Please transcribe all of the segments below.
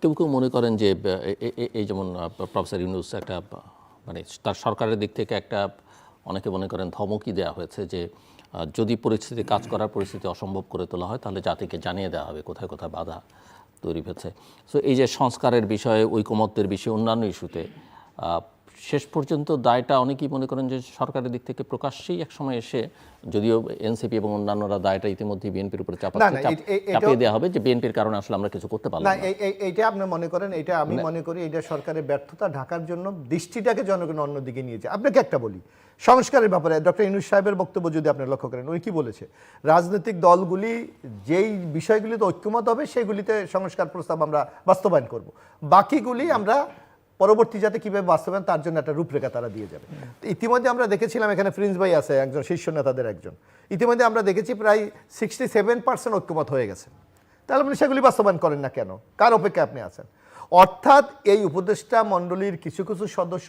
কেউ কেউ মনে করেন যে এই যেমন প্রফেসর ইউনুস একটা মানে তার সরকারের দিক থেকে একটা, অনেকে মনে করেন ধমকি দেওয়া হয়েছে যে যদি পরিস্থিতি কাজ করার পরিস্থিতি অসম্ভব করে তোলা হয়, তাহলে জাতিকে জানিয়ে দেওয়া হবে কোথায় কোথায় বাধা তৈরি হয়েছে। সো এই যে সংস্কারের বিষয়ে, ঐকমত্যের বিষয়ে অন্যান্য ইস্যুতে শেষ পর্যন্ত দায়টা অনেকেই মনে করেন যে সরকারের দিক থেকে প্রকাশ্যেই একসময় এসে যদিও এনসিপি এবং অন্যান্যরা দায়টা ইতিমধ্যে বিএনপির উপরে চাপিয়ে দেওয়া হবে যে বিএনপির কারণে আসলে আমরা কিছু করতে পারলাম না না। এই এই- এইটা আপনি মনে করেন এটা আমি মনে করি এটা সরকারের ব্যর্থতা ঢাকার জন্য দৃষ্টিটাকে জনগণ অন্যদিকে নিয়েছে। আপনাকে একটা বলি সংস্কারের ব্যাপারে ডক্টর ইনুস সাহেবের বক্তব্য যদি আপনি লক্ষ্য করেন উনি কি বলেছে? রাজনৈতিক দলগুলি যেই বিষয়গুলিতে ঐক্যমত হবে সেগুলিতে সংস্কার প্রস্তাব আমরা বাস্তবায়ন করব। বাকিগুলি আমরা পরবর্তী যাতে কীভাবে বাস্তবায়ন, তার জন্য একটা রূপরেখা তারা দিয়ে যাবে। ইতিমধ্যে আমরা দেখেছিলাম, এখানে প্রিন্স ভাই আছে, একজন শীর্ষ নেতাদের একজন। ইতিমধ্যে আমরা দেখেছি প্রায় সিক্সটি সেভেন পার্সেন্ট ঐক্যমত হয়ে গেছে। তাহলে আপনি সেগুলি বাস্তবায়ন করেন না কেন? কার অপেক্ষা আপনি আছেন? অর্থাৎ এই উপদেষ্টা মণ্ডলীর কিছু কিছু সদস্য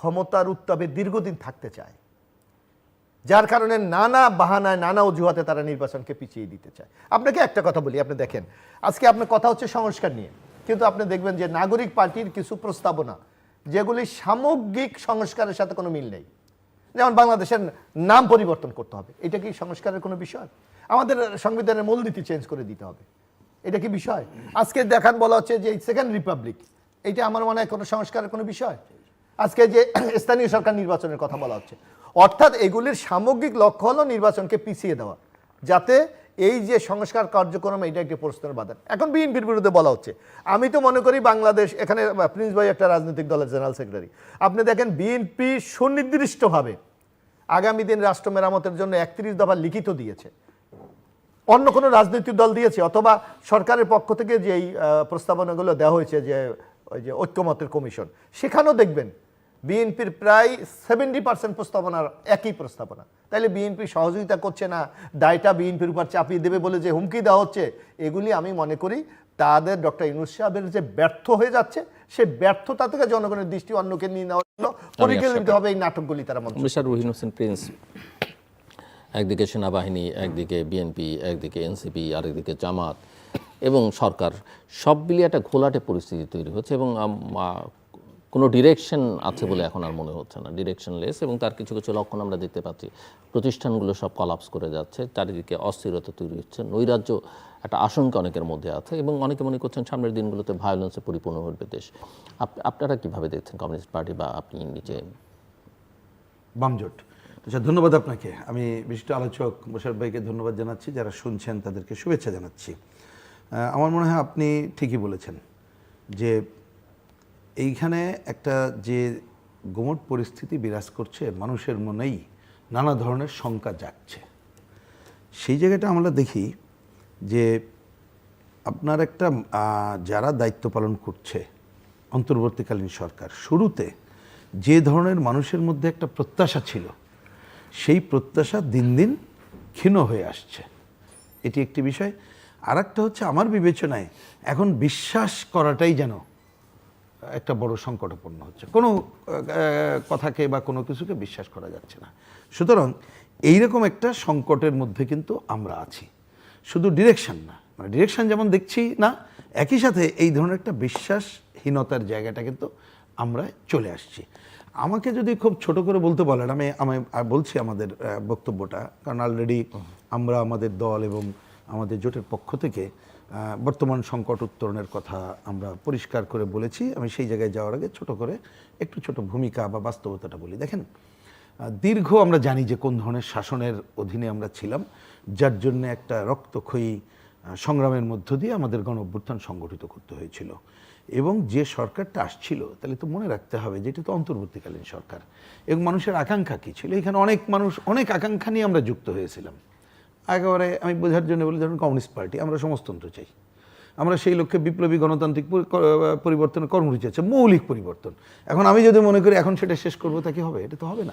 ক্ষমতার উত্তাপে দীর্ঘদিন থাকতে চায়। যার কারণে নানা বাহানায়, নানা অজুহাতে তারা নির্বাচনকে পিছিয়ে দিতে চায়। আপনাকে একটা কথা বলি, আপনি দেখেন, আজকে আপনার কথা হচ্ছে সংস্কার নিয়ে। কিন্তু আপনি দেখবেন যে নাগরিক পার্টির কিছু প্রস্তাবনা, যেগুলি সামগ্রিক সংস্কারের সাথে কোনো মিল নেই। যেমন বাংলাদেশের নাম পরিবর্তন করতে হবে। এটা কি সংস্কারের কোনো বিষয়? আমাদের সংবিধানের মূলনীতি চেঞ্জ করে দিতে হবে। এটা কি বিষয়? আজকে দেখান বলা হচ্ছে যে সেকেন্ড রিপাবলিক, এটা আমার মনে হয় কোনো সংস্কারের কোনো বিষয়। আজকে যে স্থানীয় সরকার নির্বাচনের কথা বলা হচ্ছে, অর্থাৎ এগুলির সামগ্রিক লক্ষ্য হলো নির্বাচনকে পিছিয়ে দেওয়া, যাতে এই যে সংস্কার কার্যক্রম, এটা একটি প্রশ্নের বাধা এখন বিএনপির বিরুদ্ধে বলা হচ্ছে। আমি তো মনে করি বাংলাদেশ, এখানে প্রিন্স ভাই একটা রাজনৈতিক দলের জেনারেল সেক্রেটারি। আপনি দেখেন বিএনপি সুনির্দিষ্টভাবে আগামী দিন রাষ্ট্র মেরামতের জন্য একত্রিশ দফা লিখিত দিয়েছে। অন্য কোনো রাজনৈতিক দল দিয়েছে, অথবা সরকারের পক্ষ থেকে যেই প্রস্তাবনাগুলো দেওয়া হয়েছে যে, ওই যে ঐক্যমতের কমিশন, সেখানেও দেখবেন বিএনপির প্রায় সেভেন্টি পার্সেন্ট প্রস্তাবনার একই প্রস্তাবনা। তাইলে বিএনপি সহযোগিতা করছে না দায়টা বিএনপির উপর চাপিয়ে দেবে বলে যে হুমকি দেওয়া হচ্ছে এগুলি আমি মনে করি তাদের ডক্টর ইনুস সাহেবের যে ব্যর্থ হয়ে যাচ্ছে সে ব্যর্থতা থেকে জনগণের দৃষ্টি অন্যকে নিয়ে নেওয়ার জন্য পরিচালিত হবে এই নাটকগুলি তারা মিস্টার রহিন হোসেন প্রিন্স একদিকে সেনাবাহিনী একদিকে বিএনপি একদিকে এনসিপি আরেকদিকে জামাত এবং সরকার সব মিলিয়ে একটা ঘোলাটে পরিস্থিতি তৈরি হচ্ছে এবং কোনো ডিরেকশন আছে বলে এখন আর মনে হচ্ছে না। ডিরেকশনলেস এবং তার কিছু কিছু লক্ষণ আমরা দেখতে পাচ্ছি। প্রতিষ্ঠানগুলো সব কলাপস করে যাচ্ছে, চারিদিকে অস্থিরতা তৈরি হচ্ছে, নৈরাজ্য একটা আশঙ্কা অনেকের মধ্যে আছে এবং অনেকে মনে করছেন সামনের দিনগুলোতে ভায়োলেন্সে পরিপূর্ণ হবে দেশ। আপ- আপনারা কীভাবে দেখছেন কমিউনিস্ট পার্টি বা আপনি নিজে বামজোট। আচ্ছা ধন্যবাদ আপনাকে। আমি বিশিষ্ট আলোচক মোশারফ ভাইকে ধন্যবাদ জানাচ্ছি, যারা শুনছেন তাদেরকে শুভেচ্ছা জানাচ্ছি। আমার মনে হয় আপনি ঠিকই বলেছেন যে এইখানে একটা যে গোমট পরিস্থিতি বিরাজ করছে, মানুষের মনেই নানা ধরনের শঙ্কা জাগছে। সেই জায়গাটা আমরা দেখি যে আপনার একটা যারা দায়িত্ব পালন করছে অন্তর্বর্তীকালীন সরকার, শুরুতে যে ধরনের মানুষের মধ্যে একটা প্রত্যাশা ছিল, সেই প্রত্যাশা দিন দিন ক্ষীণ হয়ে আসছে। এটি একটি বিষয়। আর একটা হচ্ছে আমার বিবেচনায়, এখন বিশ্বাস করাটাই যেন একটা বড় সংকটাপন্ন হচ্ছে। কোনো কথাকে বা কোনো কিছুকে বিশ্বাস করা যাচ্ছে না। সুতরাং এইরকম একটা সংকটের মধ্যে কিন্তু আমরা আছি। শুধু ডিরেকশন না মানে ডিরেকশন যেমন দেখছি না একই সাথে এই ধরনের একটা বিশ্বাসহীনতার জায়গাটা কিন্তু আমরা চলে আসছি। আমাকে যদি খুব ছোট করে বলতে বলেন আমি আমি বলছি আমাদের বক্তব্যটা। কারণ অলরেডি আমরা আমাদের দল এবং আমাদের জোটের পক্ষ থেকে বর্তমান সংকট উত্তরণের কথা আমরা পরিষ্কার করে বলেছি। আমি সেই জায়গায় যাওয়ার আগে ছোট করে একটু ছোট ভূমিকা বা বাস্তবতাটা বলি। দেখেন দীর্ঘ আমরা জানি যে কোন ধরনের শাসনের অধীনে আমরা ছিলাম, যার জন্য একটা রক্তক্ষয়ী সংগ্রামের মধ্য দিয়ে আমাদের গণ অভ্যুত্থান সংগঠিত করতে হয়েছিল। এবং যে সরকারটা আসছিল, তাহলে তো মনে রাখতে হবে যে এটা তো অন্তর্বর্তীকালীন সরকার। এবং মানুষের আকাঙ্ক্ষা কী ছিল? এখানে অনেক মানুষ, অনেক আকাঙ্ক্ষা নিয়ে আমরা যুক্ত হয়েছিলাম। একেবারে আমি বোঝার জন্য বলি ধরুন কমিউনিস্ট পার্টি আমরা সমাজতন্ত্র চাই। আমরা সেই লক্ষ্যে বিপ্লবী গণতান্ত্রিক পরি- ক- পরিবর্তনের কর্মসূচি আছে মৌলিক পরিবর্তন। এখন আমি যদি মনে করি এখন সেটা শেষ করব তা কি হবে? এটা তো হবে না।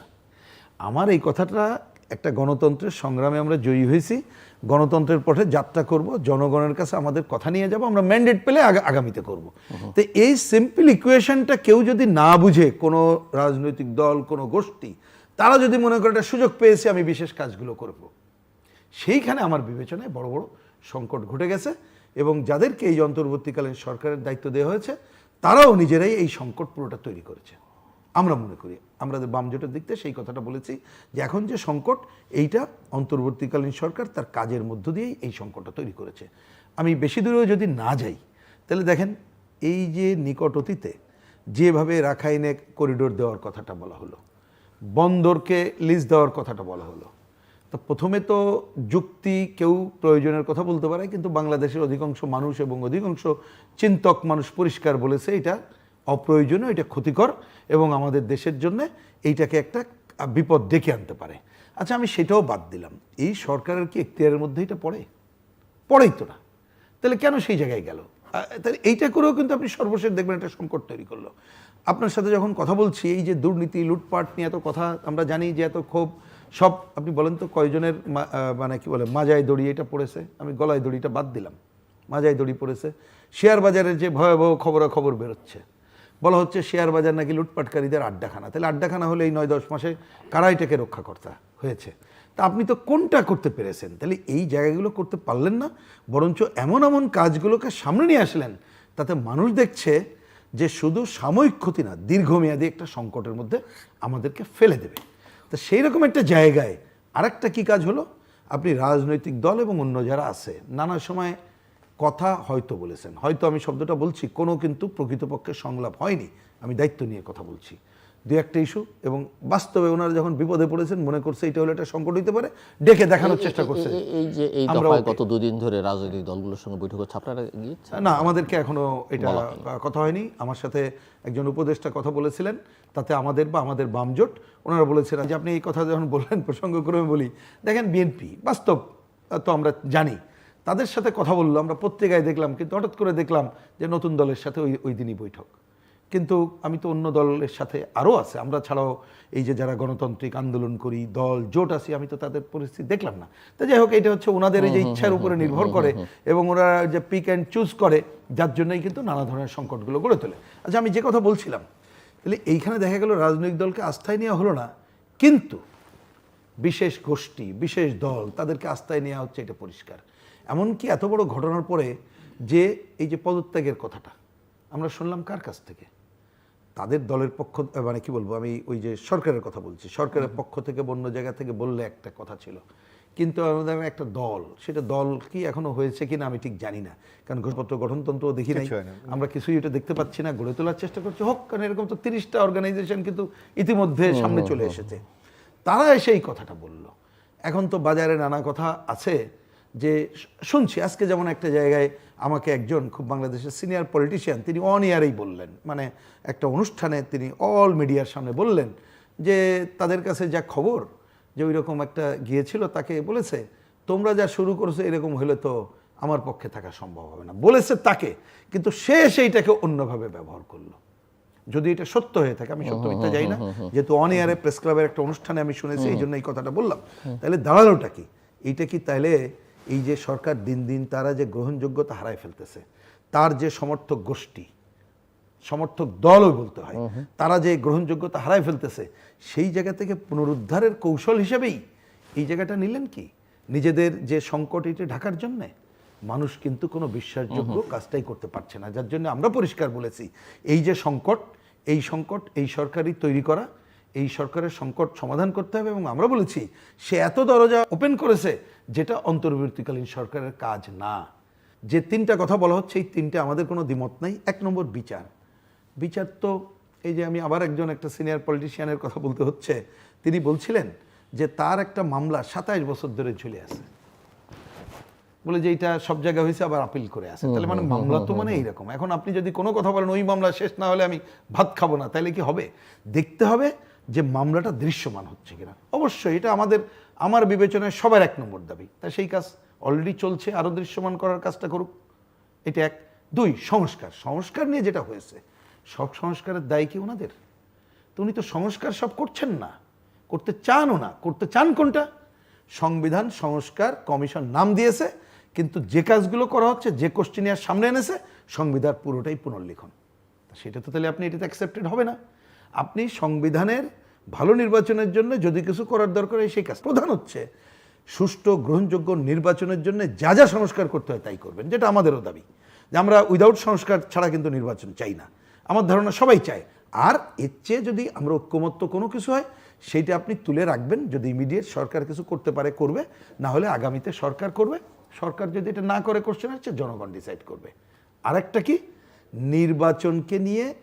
আমার এই কথাটা একটা গণতন্ত্রের সংগ্রামে আমরা জয়ী হয়েছি গণতন্ত্রের পথে যাত্রা করব জনগণের কাছে আমাদের কথা নিয়ে যাব আমরা ম্যান্ডেট পেলে আগামীতে করব। তো এই সিম্পল ইকুয়েশনটা কেউ যদি না বুঝে কোনো রাজনৈতিক দল কোনো গোষ্ঠী তারা যদি মনে করে একটা সুযোগ পেয়েছে আমি বিশেষ কাজগুলো করব। সেইখানে আমার বিবেচনায় বড় বড় সংকট ঘটে গেছে এবং যাদেরকে এই অন্তর্বর্তীকালীন সরকারের দায়িত্ব দেওয়া হয়েছে, তারাও নিজেরাই এই সংকট পুরোটা তৈরি করেছে। আমরা মনে করি আমাদের বাম জোটের দিক থেকে সেই কথাটা বলেছি যে এখন যে সংকট, এইটা অন্তর্বর্তীকালীন সরকার তার কাজের মধ্য দিয়েই এই সংকটটা তৈরি করেছে। আমি বেশি দূরেও যদি না যাই, তাহলে দেখেন এই যে নিকট অতীতে যেভাবে রাখাইনে করিডোর দেওয়ার কথাটা বলা হলো, বন্দরকে লিজ দেওয়ার কথাটা বলা হলো তো প্রথমে তো যুক্তি কেউ প্রয়োজনের কথা বলতে পারে, কিন্তু বাংলাদেশের অধিকাংশ মানুষ এবং অধিকাংশ চিন্তক মানুষ পরিষ্কার বলেছে এটা অপ্রয়োজনীয়, এটা ক্ষতিকর এবং আমাদের দেশের জন্য এইটাকে একটা বিপদ ডেকে আনতে পারে। আচ্ছা আমি সেটাও বাদ দিলাম। এই সরকারের কি এখতিয়ারের মধ্যে এটা পড়ে? পড়েই তো না। তাহলে কেন সেই জায়গায় গেল? তাহলে এইটা করেও কিন্তু আপনি সর্বশেষ দেখবেন একটা সংকট তৈরি করল। আপনার সাথে যখন কথা বলছি, এই যে দুর্নীতি, লুটপাট নিয়ে এত কথা আমরা জানি যে এত ক্ষোভ সব, আপনি বলেন তো কয়জনের মানে কি বলে, মাজায় দড়ি এটা পড়েছে? আমি গলায় দড়িটা বাদ দিলাম। মাজায় দড়ি পড়েছে। শেয়ার বাজারের যে ভয়াবহ খবরাখবর বেরোচ্ছে, বলা হচ্ছে শেয়ার বাজার নাকি লুটপাটকারীদের আড্ডাখানা। তাহলে আড্ডাখানা হলে এই নয় দশ মাসে কারা এটাকে রক্ষাকর্তা হয়েছে। তা আপনি তো কোনটা করতে পেরেছেন? তাহলে এই জায়গাগুলো করতে পারলেন না, বরঞ্চ এমন এমন কাজগুলোকে সামনে নিয়ে আসলেন, তাতে মানুষ দেখছে যে শুধু সাময়িক ক্ষতি না, দীর্ঘমেয়াদী একটা সংকটের মধ্যে আমাদেরকে ফেলে দেবে। তো সেই রকম একটা জায়গায় আরেকটা কি কাজ হলো? আপনি রাজনৈতিক দল এবং অন্য যারা আছে, নানা সময় কথা হয়তো বলেছেন। হয়তো আমি শব্দটা বলছি, কোনো কিন্তু প্রকৃতপক্ষে সংলাপ হয়নি। আমি দায়িত্ব নিয়ে কথা বলছি। দু একটা ইস্যু এবং বাস্তবে ওনারা যখন বিপদে পড়েছেন মনে করছে এটা হলো একটা সংকট হতে পারে ডেকে দেখানোর চেষ্টা করছে। এই- এই যে এই দফায় গত দুদিন ধরে রাজনৈতিক দলগুলোর সঙ্গে বৈঠক হচ্ছে আপনারা গিয়েছেন? না আমাদেরকে এখনও এটা কথা হয়নি। আমার সাথে একজন উপদেষ্টা কথা বলেছিলেন তাতে আমাদের বা আমাদের বামজোট ওনারা বলেছিলেন যে আপনি এই কথা যখন বললেন প্রসঙ্গক্রমে বলি দেখেন বিএনপি বাস্তব তো আমরা জানি। তাদের সাথে কথা বলল আমরা পত্রিকায় দেখলাম কিন্তু হঠাৎ করে দেখলাম যে নতুন দলের সাথে ওই ওই দিনই বৈঠক। কিন্তু আমি তো অন্য দলের সাথে আরও আছে। আমরা ছাড়াও এই যে যারা গণতান্ত্রিক আন্দোলন করি দল জোট আছি আমি তো তাদের পরিস্থিতি দেখলাম না। তো যাই হোক এটা হচ্ছে ওনাদের এই যে ইচ্ছার উপরে নির্ভর করে এবং ওরা যে পিক অ্যান্ড চুজ করে যার জন্যই কিন্তু নানা ধরনের সংকটগুলো গড়ে তোলে। আচ্ছা আমি যে কথা বলছিলাম তাহলে এইখানে দেখা গেল রাজনৈতিক দলকে আস্থায় নেওয়া হলো না কিন্তু বিশেষ গোষ্ঠী বিশেষ দল তাদেরকে আস্থায় নেওয়া হচ্ছে এটা পরিষ্কার। এমনকি এত বড় ঘটনার পরে যে এই যে পদত্যাগের কথাটা আমরা শুনলাম কার কাছ থেকে? তাদের দলের পক্ষ মানে কি বলব আমি ওই যে সরকারের কথা বলছি। সরকারের পক্ষ থেকে অন্য জায়গা থেকে বললে একটা কথা ছিল। কিন্তু আমাদের একটা দল সেটা দল কি এখনও হয়েছে কিনা আমি ঠিক জানি না। কারণ ঘোষপত্র গঠনতন্ত্র দেখি নাই। আমরা কিছুই এটা দেখতে পাচ্ছি না গড়ে তোলার চেষ্টা করছি। হোক কারণ এরকম তো তিরিশটা অর্গানাইজেশন কিন্তু ইতিমধ্যে সামনে চলে এসেছে। তারা এসে এই কথাটা বলল। এখন তো বাজারে নানা কথা আছে। যে শুনছি আজকে যেমন একটা জায়গায় আমাকে একজন খুব বাংলাদেশের সিনিয়র পলিটিশিয়ান তিনি অন ইয়ারেই বললেন। মানে একটা অনুষ্ঠানে তিনি অল মিডিয়ার সামনে বললেন যে তাদের কাছে যা খবর যে ওই রকম একটা গিয়েছিল তাকে বলেছে তোমরা যা শুরু করেছ এরকম হলে তো আমার পক্ষে থাকা সম্ভব হবে না। বলেছে তাকে কিন্তু সে সেইটাকে অন্যভাবে ব্যবহার করল। যদি এটা সত্য হয়ে থাকে আমি সত্য মিথ্যা যাই না যেহেতু অন ইয়ারে প্রেস ক্লাবের একটা অনুষ্ঠানে আমি শুনেছি এই জন্য এই কথাটা বললাম। তাহলে দাঁড়ালোটা কি? এইটা কি তাহলে এই যে সরকার দিন দিন তারা যে গ্রহণযোগ্যতা হারায় ফেলতেছে তার যে সমর্থক গোষ্ঠী সমর্থক দলও বলতে হয় তারা যে গ্রহণযোগ্যতা হারায় ফেলতেছে সেই জায়গা থেকে পুনরুদ্ধারের কৌশল হিসেবেই এই জায়গাটা নিলেন কি? নিজেদের যে সংকট এটা ঢাকার জন্যে মানুষ কিন্তু কোনো বিশ্বাসযোগ্য কাজটাই করতে পারছে না যার জন্য আমরা পরিষ্কার বলেছি এই যে সংকট এই সংকট এই সরকারই তৈরি করা এই সরকারের সংকট সমাধান করতে হবে এবং আমরা বলেছি সে এত দরজা ওপেন করেছে যেটা অন্তর্বর্তীকালীন সরকারের কাজ না। যে তিনটা কথা বলা হচ্ছে এই তিনটে আমাদের কোনো দ্বিমত নাই। এক নম্বর বিচার। বিচার তো এই যে আমি আবার একজন একটা সিনিয়র পলিটিশিয়ানের কথা বলতে হচ্ছে তিনি বলছিলেন যে তার একটা মামলা সাতাইশ বছর ধরে ঝুলে আছে। বলে যে এটা সব জায়গায় হয়েছে আবার আপিল করে আছে। তাহলে মানে মামলা তো মানে এইরকম। এখন আপনি যদি কোনো কথা বলেন ওই মামলা শেষ না হলে আমি ভাত খাব না। তাহলে কি হবে? দেখতে হবে যে মামলাটা দৃশ্যমান হচ্ছে কিনা। অবশ্যই এটা আমাদের, আমার বিবেচনায় সবার এক নম্বর দাবি। তা সেই কাজ অলরেডি চলছে আরও দৃশ্যমান করার কাজটা করুক। এটা এক। দুই, সংস্কার। সংস্কার নিয়ে যেটা হয়েছে, সব সংস্কারের দায় কি ওনাদের? তো উনি তো সংস্কার সব করছেন না। করতে চানও না। করতে চান কোনটা? সংবিধান, সংস্কার, কমিশন নাম দিয়েছে, কিন্তু যে কাজগুলো করা হচ্ছে, যে কোশ্চেনিয়ার সামনে এনেছে, সংবিধান পুরোটাই পুনর্লিখন। সেটা তো তাহলে আপনি এটাতে অ্যাকসেপ্টেড হবে না। আপনি সংবিধানের ভালো নির্বাচনের জন্য যদি কিছু করার দরকার হয়, সেই কাজ। প্রধান হচ্ছে, সুষ্ঠু, গ্রহণযোগ্য নির্বাচনের জন্য যা যা সংস্কার করতে হয় তাই করবেন, যেটা আমাদেরও দাবি। যে আমরা উইদাউট সংস্কার ছাড়া কিন্তু নির্বাচন চাই না। আমার ধারণা সবাই চায়। আর এর চেয়ে যদি আমরা ঐক্যমত্য কোনো কিছু হয়, সেইটা আপনি তুলে রাখবেন, যদি ইমিডিয়েট সরকার কিছু করতে পারে, করবে, না হলে আগামীতে সরকার করবে। সরকার যদি এটা না করে কোশ্চেন হচ্ছে, জনগণ ডিসাইড করবে। আরেকটা কি? নির্বাচনকে নিয়ে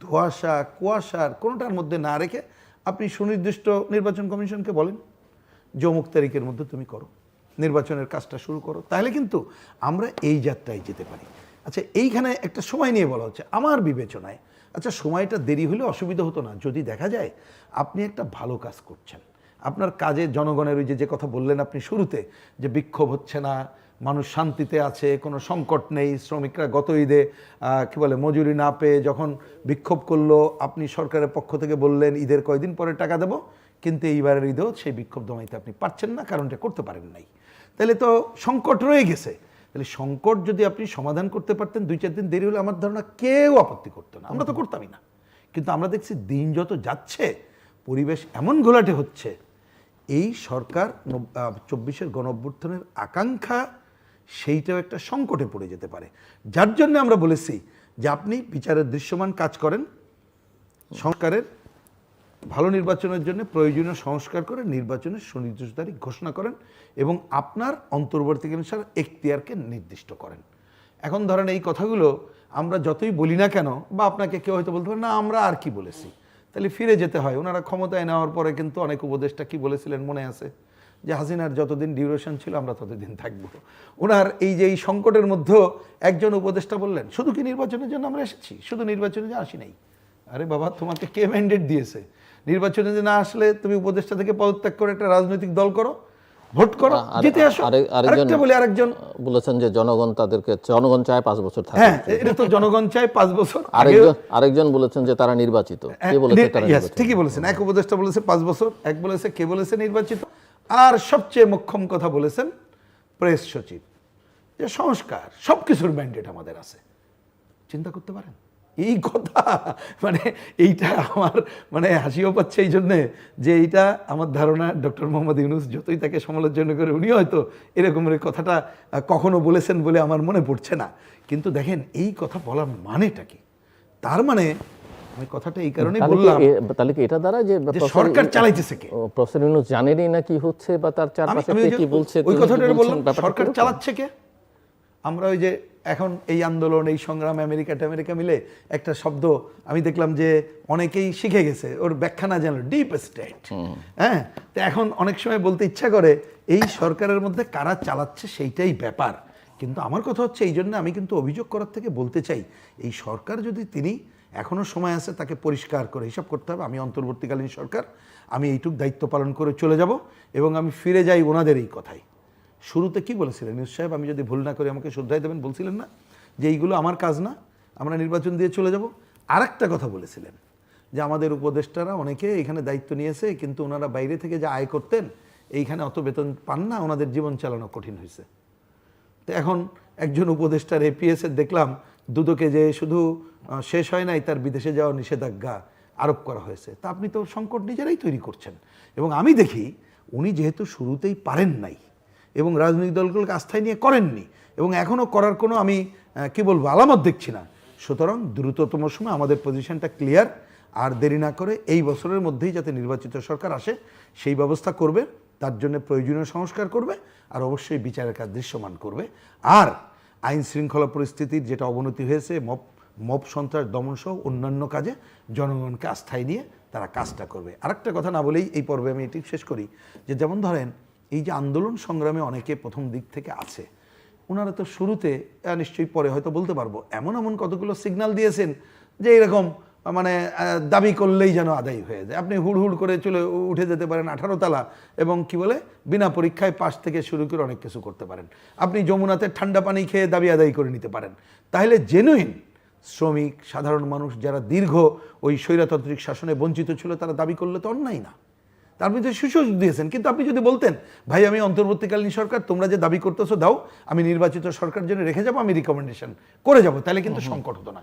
ধোয়াশা, কুয়াশার কোনোটার মধ্যে না রেখে আপনি সুনির্দিষ্ট নির্বাচন কমিশনকে বলেন যে তারিখের মধ্যে তুমি করো, নির্বাচনের কাজটা শুরু করো। তাহলে কিন্তু আমরা এই যাত্রায় যেতে পারি। আচ্ছা এইখানে একটা সময় নিয়ে বলা হচ্ছে, আমার বিবেচনায়। আচ্ছা সময়টা দেরি হলে অসুবিধা হতো না। যদি দেখা যায় আপনি একটা ভালো কাজ করছেন, আপনার কাজে জনগণের ওই যে যে কথা বললেন আপনি শুরুতে, যে বিক্ষোভ হচ্ছে না মানুষ শান্তিতে আছে, কোনো সংকট নেই, শ্রমিকরা গত ঈদে কী বলে, মজুরি না পেয়ে যখন বিক্ষোভ করল, আপনি সরকারের পক্ষ থেকে বললেন, ঈদের কয়দিন পরে টাকা দেবো? কিন্তু এইবারের ঈদেও সেই বিক্ষোভ দমাইতে আপনি পারছেন না, কারণটা করতে পারেন নাই। তাহলে তো সংকট রয়ে গেছে। তাহলে সংকট যদি আপনি সমাধান করতে পারতেন, দুই চার দিন দেরি হলে আমার ধারণা কেউ আপত্তি করতো না। আমরা তো করতামই না। কিন্তু আমরা দেখছি দিন যত যাচ্ছে, পরিবেশ এমন ঘোলাটে হচ্ছে। এই সরকার চব্বিশের গণঅভ্যুত্থানের আকাঙ্ক্ষা সেইটাও একটা সংকটে পড়ে যেতে পারে। যার জন্য আমরা বলেছি যে আপনি বিচারের দৃশ্যমান কাজ করেন, সংস্কারের, ভালো নির্বাচনের জন্য প্রয়োজনীয় সংস্কার করে নির্বাচনের সুনির্দিষ্ট তারিখ ঘোষণা করেন এবং আপনার অন্তর্বর্তীকালীন সার এখতিয়ারকে নির্দিষ্ট করেন। এখন ধরেন এই কথাগুলো আমরা যতই বলি না কেন বা আপনাকে কেউ হয়তো বলতে পারে, না, আমরা আর কি বলেছি? তাহলে ফিরে যেতে হয়। ওনারা ক্ষমতায় নেওয়ার পরে কিন্তু অনেক উপদেষ্টা কি বলেছিলেন মনে আছে? যে হাসিনার যতদিন ডিউরেশন ছিল আমরা ততদিন থাকব। ওনার এই যে এই সংকটের মধ্যেও একজন উপদেষ্টা বললেন শুধু কি নির্বাচনের জন্য আমরা এসেছি? শুধু নির্বাচনের জন্য আসি নাই? আরে বাবা তোমাকে কে ম্যান্ডেট দিয়েছে? নির্বাচনে যে না আসলে তুমি উপদেষ্টা থেকে পদত্যাগ করে একটা রাজনৈতিক দল করো ভোট করো জিতে আসো। আরেকটা বলি আরেকজন। বলেছেন যে জনগণ তাদেরকে জনগণ চায় পাঁচ বছর থাকে হ্যাঁ এটা তো জনগণ চায় পাঁচ বছর আরেকজন আরেকজন বলেছেন যে তারা নির্বাচিত। কে বলেছে তারা নির্বাচিত? ঠিকই বলেছেন। এক উপদেষ্টা বলেছে পাঁচ বছর এক বলেছে কে বলেছে নির্বাচিত। আর সবচেয়ে মোক্ষম কথা বলেছেন প্রেস সচিব। যে সংস্কার সব কিছুর ম্যান্ডেট আমাদের আছে। চিন্তা করতে পারেন? এই কথা মানে এইটা আমার মানে হাসিও পাচ্ছে এই জন্যে যে এইটা আমার ধারণা ডক্টর মোহাম্মদ ইউনুস যতই তাকে সমালোচনা করে উনি হয়তো এরকমের কথাটা কখনো বলেছেন বলে আমার মনে পড়ছে না। কিন্তু দেখেন, এই কথা বলার মানেটা কি? তার মানে আমি কথাটা এই কারণে বললাম তাহলে কি এটা দ্বারা যে সরকার চালাইতেছে কে? প্রফেসর ইউনুস জানেনই না কি হচ্ছে বা তার চারপাশে কি বলছে ওই কথাটা বললাম সরকার চালাচ্ছে কে? আমরা ওই যে এখন এই আন্দোলন এই সংগ্রাম আমেরিকা আমেরিকা মিলে একটা শব্দ আমি দেখলাম যে অনেকেই শিখে গেছে ওর ব্যাখ্যা না জানলো ডিপ স্টেট হ্যাঁ? তো এখন অনেক সময় বলতে ইচ্ছা করে এই সরকারের মধ্যে কারা চালাচ্ছে সেইটাই ব্যাপার। কিন্তু আমার কথা হচ্ছে এই জন্য আমি কিন্তু অভিযোগ করার থেকে বলতে চাই এই সরকার যদি তিনি এখনও সময় আছে তাকে পরিষ্কার করে হিসাব করতে হবে। আমি অন্তর্বর্তীকালীন সরকার, আমি এইটুক দায়িত্ব পালন করে চলে যাব এবং আমি ফিরে যাই ওনাদের এই কথায় শুরুতে কি বলেছিলেন? নিউজ সাহেব, আমি যদি ভুল না করি আমাকে শ্রদ্ধায় দেবেন, বলছিলেন না যে এইগুলো আমার কাজ না, আমরা নির্বাচন দিয়ে চলে যাব। আরেকটা কথা বলেছিলেন যে আমাদের উপদেষ্টারা অনেকে এখানে দায়িত্ব নিয়েছে, কিন্তু ওনারা বাইরে থেকে যা আয় করতেন, এইখানে অত বেতন পান না, ওনাদের জীবন চালানো কঠিন হয়েছে। তো এখন একজন উপদেষ্টার এপিএস এর দেখলাম দুদকে যে শুধু শেষ হয় নাই, তার বিদেশে যাওয়ার নিষেধাজ্ঞা আরোপ করা হয়েছে। তা আপনি তো সংকট নিজেরাই তৈরি করছেন। এবং আমি দেখি, উনি যেহেতু শুরুতেই পারেন নাই, এবং রাজনৈতিক দলগুলোকে আস্থায় নিয়ে করেননি, এবং এখনও করার কোনো আমি কি বলব, আলামত দেখছি না। সুতরাং দ্রুততম সময় আমাদের পজিশনটা ক্লিয়ার, আর দেরি না করে এই বছরের মধ্যেই যাতে নির্বাচিত সরকার আসে, সেই ব্যবস্থা করবে, তার জন্য প্রয়োজনীয় সংস্কার করবে, আর অবশ্যই বিচারের কাজ দৃশ্যমান করবে। আর আইন শৃঙ্খলা পরিস্থিতির যেটা অবনতি হয়েছে মপ মপ সন্ত্রাস দমন সহ অন্যান্য কাজে জনগণকে আস্থায় নিয়ে তারা কাজটা করবে। আরেকটা কথা না বলেই এই পর্বে আমি এটি শেষ করি, যে যেমন ধরেন এই যে আন্দোলন সংগ্রামে অনেকে প্রথম দিক থেকে আছে ওনারা তো শুরুতে নিশ্চয়ই পরে হয়তো বলতে পারব, এমন এমন কতগুলো সিগনাল দিয়েছেন যে এরকম মানে দাবি করলেই যেন আদায় হয়ে যায়। আপনি হুড় হুড় করে চলে উঠে যেতে পারেন আঠারো তালা এবং কি বলে বিনা পরীক্ষায় পাশ থেকে শুরু করে অনেক কিছু করতে পারেন। আপনি যমুনাতে ঠান্ডা পানি খেয়ে দাবি আদায় করে নিতে পারেন। তাহলে জেনুইন শ্রমিক সাধারণ মানুষ যারা দীর্ঘ ওই স্বৈরতান্ত্রিক শাসনে বঞ্চিত ছিল তারা দাবি করলে তো অন্যায় না। তার মধ্যে সুযোগ দিয়েছেন। কিন্তু আপনি যদি বলতেন ভাই আমি অন্তর্বর্তীকালীন সরকার তোমরা যে দাবি করতেছো দাও আমি নির্বাচিত সরকার জন্য রেখে যাব আমি রিকমেন্ডেশন করে যাব তাহলে কিন্তু সংকট হতো না।